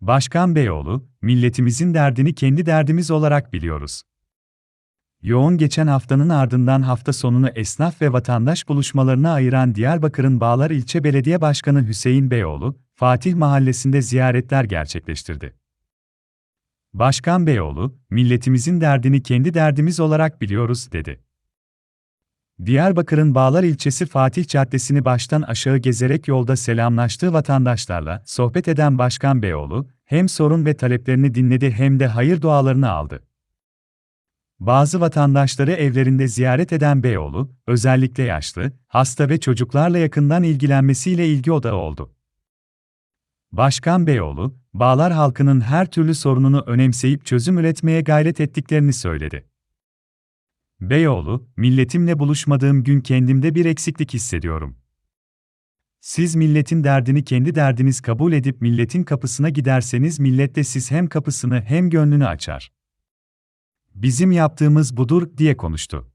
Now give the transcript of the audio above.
Başkan Beyoğlu, milletimizin derdini kendi derdimiz olarak biliyoruz. Yoğun geçen haftanın ardından hafta sonunu esnaf ve vatandaş buluşmalarına ayıran Diyarbakır'ın Bağlar İlçe Belediye Başkanı Hüseyin Beyoğlu, Fatih Mahallesi'nde ziyaretler gerçekleştirdi. Başkan Beyoğlu, milletimizin derdini kendi derdimiz olarak biliyoruz, dedi. Diyarbakır'ın Bağlar ilçesi Fatih Caddesi'ni baştan aşağı gezerek yolda selamlaştığı vatandaşlarla sohbet eden Başkan Beyoğlu, hem sorun ve taleplerini dinledi hem de hayır dualarını aldı. Bazı vatandaşları evlerinde ziyaret eden Beyoğlu, özellikle yaşlı, hasta ve çocuklarla yakından ilgilenmesiyle ilgi odağı oldu. Başkan Beyoğlu, Bağlar halkının her türlü sorununu önemseyip çözüm üretmeye gayret ettiklerini söyledi. Beyoğlu, milletimle buluşmadığım gün kendimde bir eksiklik hissediyorum. Siz milletin derdini kendi derdiniz kabul edip milletin kapısına giderseniz millet de siz hem kapısını hem gönlünü açar. Bizim yaptığımız budur, diye konuştu.